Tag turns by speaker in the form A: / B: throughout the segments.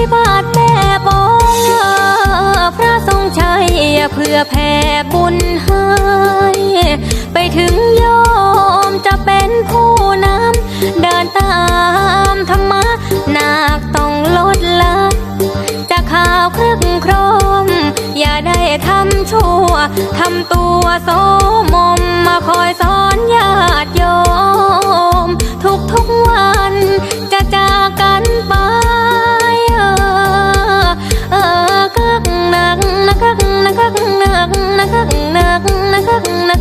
A: วิบาทแม่ปองเออพระทรงชัยเพื่อแผ่บุญให้ไปถึงโยมจะเป็นผู้นำเดินตามธรรมะนาคต้องลดละจะข่าวครึ่งครอมอย่าได้ทำชั่วทำตัวโซ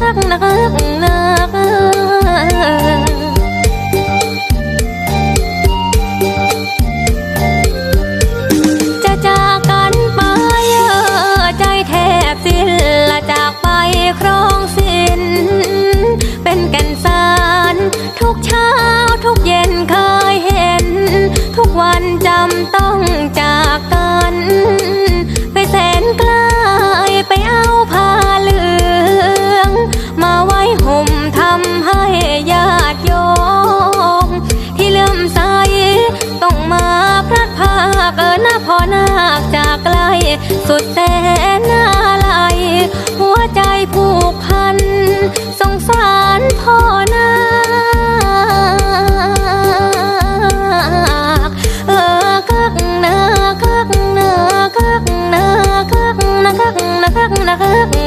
A: กักนักนักจะจากกันไปเออใจแทบสิ้นละจากไปครองสินเป็นแกันสารทุกเช้าทุกเย็นเคยเห็น ทุกวันจำต้องจากกันากเออหน้าพ่อนาคจากไกล สุดแสนน่าลายหัวใจผูกพัน สงสารพ่อนาคเออกักนากักนากักนากักนากักนากักนากัก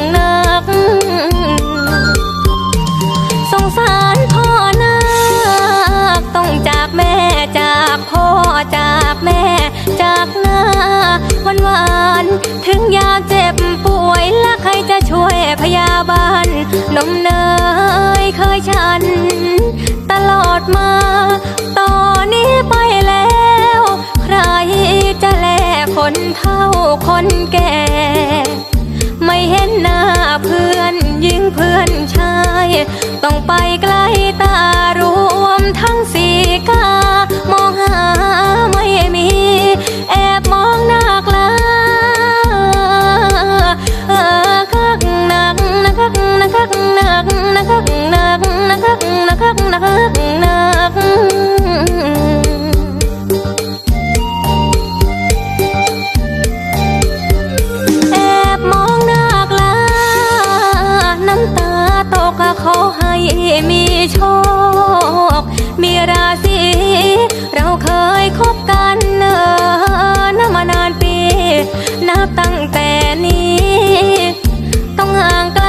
A: ถึงยามเจ็บป่วยและใครจะช่วยพยาบาลนมเนยเคยฉัน ตลอดมา ตอนนี้ไปแล้ว ใครจะแลคนเฒ่าคนแก่ ไม่เห็นหน้าเพื่อนยิ่งเพื่อนชาย ต้องไปไกล มีโชค มีราศีเราเคยคบกันเนอนมานานปี นับตั้งแต่นี้ ต้องห่างไกล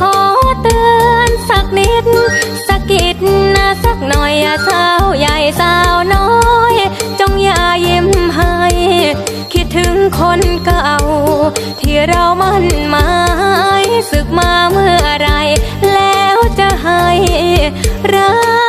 A: ขอเตือนสักนิด สักกิดนะสักหน่อยสาวใหญ่สาวน้อย จงอย่ายิ้มให้ คิดถึงคนเก่า ที่เรามั่นหมายศึกมาเมื่อ รั